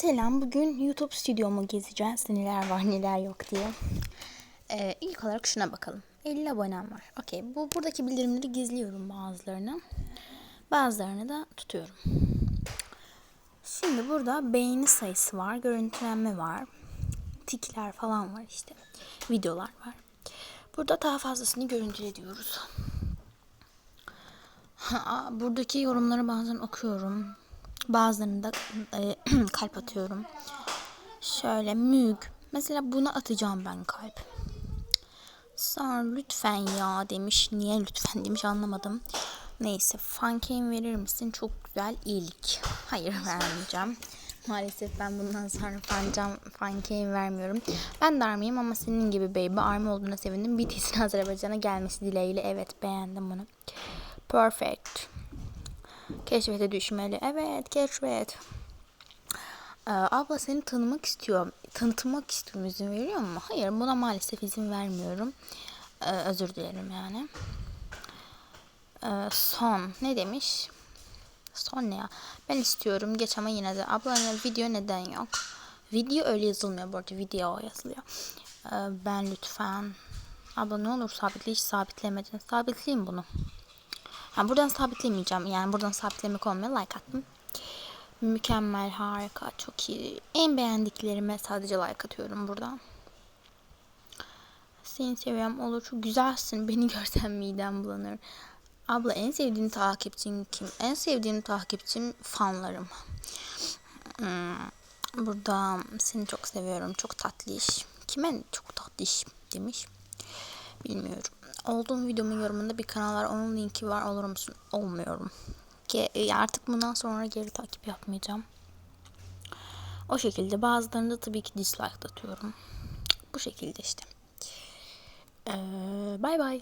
Selam, bugün YouTube stüdyomu gezeceğiz. Neler var neler yok diye. Ee, ilk olarak şuna bakalım. 50 abonem var. Okey, bu buradaki bildirimleri gizliyorum bazılarını. Bazılarını da tutuyorum. Şimdi burada beğeni sayısı var, görüntülenme var. Tikler falan var işte. Videolar var. Burada daha fazlasını görüntüle diyoruz. Buradaki yorumları bazen okuyorum. Bazılarını da e, kalp atıyorum. Şöyle müg. Mesela buna atacağım ben kalp. Sonra lütfen ya demiş. Niye lütfen demiş anlamadım. Neyse fankeyim verir misin? Çok güzel iyilik. Hayır vermeyeceğim. Maalesef ben bundan sonra fancam, fankeyim vermiyorum. Ben de armiyim ama senin gibi baby army olduğuna sevindim. BTS'in Azerbaycan'a gelmesi dileğiyle. Evet beğendim bunu. Perfect. Keşfete düşmeli. Evet keşfet. Ee, abla seni tanımak istiyor. Tanıtmak istiyorum. İzin veriyor mu? Hayır buna maalesef izin vermiyorum. Ee, özür dilerim yani. Ee, son. Ne demiş? Son ne ya? Ben istiyorum. Geç ama yine de. Abla video neden yok? Video öyle yazılmıyor bu arada. Video yazılıyor. Ee, ben lütfen. Abla ne olur sabitle hiç sabitlemedin. Sabitleyeyim bunu. Ha, buradan sabitlemeyeceğim. Yani buradan sabitlemek olmuyor. Like attım. Mükemmel, harika, çok iyi. En beğendiklerime sadece like atıyorum buradan. Seni seviyorum. Olur çok güzelsin. Beni görsen midem bulanır. Abla en sevdiğin takipçin kim? En sevdiğim takipçim fanlarım. Hmm, burada seni çok seviyorum. Çok tatlı iş. Kime çok tatlı iş demiş. Bilmiyorum. Olduğum videomun yorumunda bir kanal var. Onun linki var. Olur musun? Olmuyorum. Ki e, artık bundan sonra geri takip yapmayacağım. O şekilde. Bazılarında tabii ki dislike atıyorum. Bu şekilde işte. Ee, bye bye.